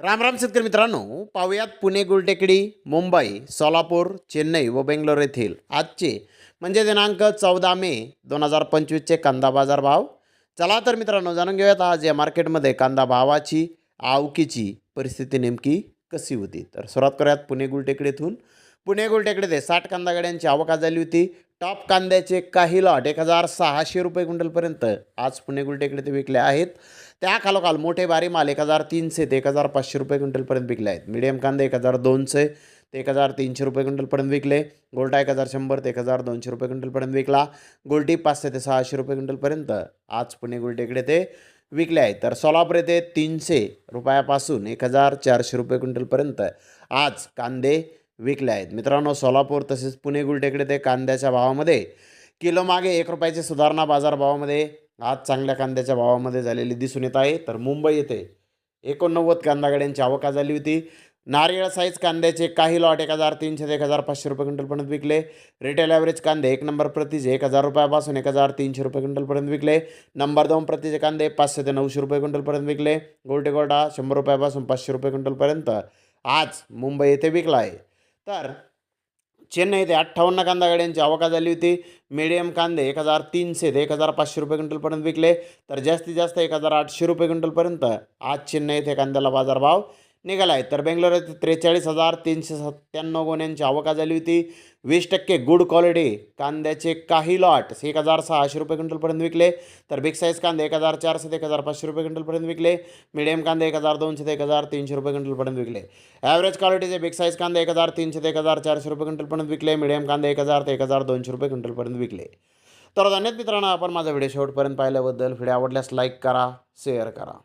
राम राम शेतकरी मित्रांनो पाहूयात पुणे गुलटेकडी मुंबई सोलापूर चेन्नई व बेंगलोर येथील आजचे म्हणजे दिनांक चौदा मे दोन हजार पंचवीसचे कांदा बाजार भाव. चला तर मित्रांनो जाणून घेऊयात आज या मार्केटमध्ये कांदा भावाची आवकीची परिस्थिती नेमकी कशी होती. तर सुरुवात करूयात पुणे गुलटेकडीतून. पुणे गुलटेकडे ते साठ कांदा गाड्यांची आवक झाली होती. टॉप कांद्याचे काही लॉट एक हजार सहाशे रुपये क्विंटलपर्यंत आज पुणे गुलटेकडे ते विकले आहेत. त्या खालोखाल मोठे बारी माल एक हजार तीनशे ते एक हजार पाचशे रुपये क्विंटलपर्यंत विकले आहेत. मिडियम कांदे एक हजार दोनशे ते एक हजार तीनशे रुपये क्विंटलपर्यंत विकले. गोल्टा एक हजार शंभर ते एक हजार दोनशे रुपये क्विंटलपर्यंत विकला. गोल्टी पाचशे ते सहाशे रुपये क्विंटलपर्यंत आज पुणे गुलटेकडे ते विकले आहेत. तर सोलापूर येथे तीनशे रुपयापासून एक हजार चारशे रुपये क्विंटलपर्यंत आज कांदे विकले आहेत. मित्रांनो सोलापूर तसेच पुणे गुलटेकडे ते कांद्याच्या भावामध्ये किलो मागे एक रुपयाची सुधारणा बाजारभावामध्ये आज चांगल्या कांद्याच्या भावामध्ये झालेली दिसून येत आहे. तर मुंबई येथे एकोणनव्वद कांदा गाड्यांची आवका झाली होती. नारियळ साईज कांद्याचे काही लॉट एक हजार तीनशे ते एक हजार पाचशे रुपये क्विंटलपर्यंत विकले. रिटेल ॲव्हरेज कांदे एक नंबर प्रतीचे एक हजार रुपयापासून एक हजार तीनशे रुपये क्विंटलपर्यंत विकले. नंबर दोन प्रतीचे कांदे पाचशे ते नऊशे रुपये क्विंटलपर्यंत विकले. गोल्टे गोल्टा शंभर रुपयापासून पाचशे रुपये क्विंटलपर्यंत आज मुंबई येथे विकला आहे. तर चेन्नई येथे अठ्ठावन्न कांदा गाड्यांची आवका झाली होती. मिडियम कांदे एक हजार तीनशे ते एक हजार पाचशे रुपये क्विंटलपर्यंत विकले. तर जास्तीत जास्त एक हजार आठशे रुपये क्विंटलपर्यंत आज चेन्नई येथे कांद्याला बाजारभाव निघाला आहे तर बेंगलोर येथे त्रेचाळीस हजार तीनशे सत्त्याण्णव गोण्यांची आवका झाली होती. वीस टक्के गुड क्वालिटी कांद्याचे काही लॉट एक हजार सहाशे रुपये क्विंटलपर्यंत विकले. तर बिग साईज कांदे एक हजार चारशे ते एक हजार पाचशे रुपये क्विंटलपर्यंत विकले. मिडियम कांदे एक हजार दोनशे ते एक हजार तीनशे रुपये क्विंटलपर्यंत विकले. ॲव्हरेज क्वालिटीचे बिग साईज कांदे एक हजार तीनशे ते एक हजार चारशे रुपये क्विंटलपर्यंत विकले. मिडियम कांदे एक हजार ते एक हजार दोनशे रुपये क्विंटलपर्यंत विकले. तर धन्यवाद मित्रांनो आपण माझा व्हिडिओ शेवटपर्यंत पाहिल्याबद्दल. व्हिडिओ आवडल्यास लाईक करा शेअर करा.